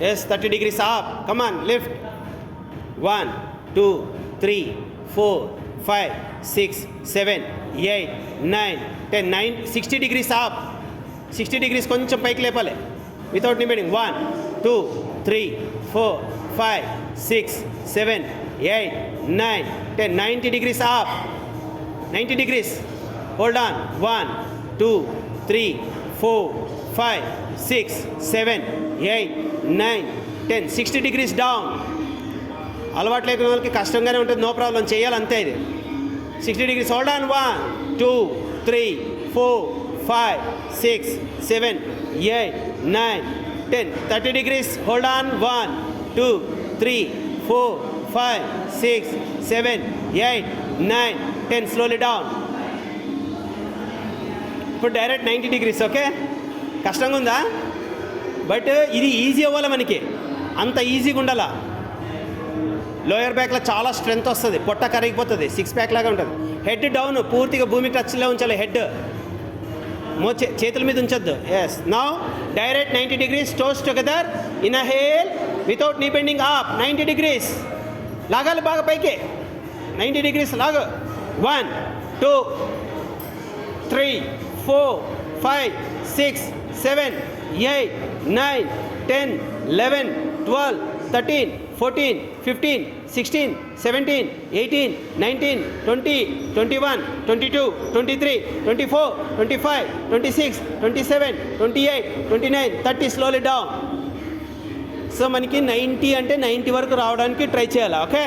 Yes thirty degrees of come on lift one two three four five six seven eight nine ten nine sixty degrees of sixty degrees కొంచెం పైకి లేపాలి. Without నిమిడింగ్ one two three four five six seven eight nine ten ninety degrees of ninety degrees hold on one two three four five six seven eight nine ten sixty degrees down అలవాటు లేకున్న వాళ్ళకి కష్టంగానే ఉంటుంది. No problem చేయాలి అంతే ఇది. Sixty degrees hold on one two three four five six seven eight nine ten thirty degrees hold on one two three four five six seven eight nine ten slowly down ఇప్పుడు direct ninety degrees okay కష్టంగా ఉందా but ఇది easy అవ్వాలి మనకి? అంత ఈజీగా ఉండాలా? Lower బ్యాక్లో చాలా స్ట్రెంత్ వస్తుంది పొట్ట కరిగిపోతుంది సిక్స్ ప్యాక్ లాగా ఉంటుంది. హెడ్ డౌన్ పూర్తిగా భూమి టచ్లో ఉంచాలి హెడ్ మో చేతుల మీద ఉంచొద్దు. Yes now direct ninety degrees toes together inhale without knee bending up ninety degrees లాగాలి బాగా పైకి. నైంటీ డిగ్రీస్ లాగు. One two three four five six seven eight nine ten eleven twelve thirteen fourteen fifteen sixteen seventeen eighteen nineteen twenty twenty one twenty two twenty three twenty four twenty five twenty six twenty seven twenty eight twenty nine thirty slowly down so మనకి ninety అంటే ninety వరకు రావడానికి try చేయాలి? Okay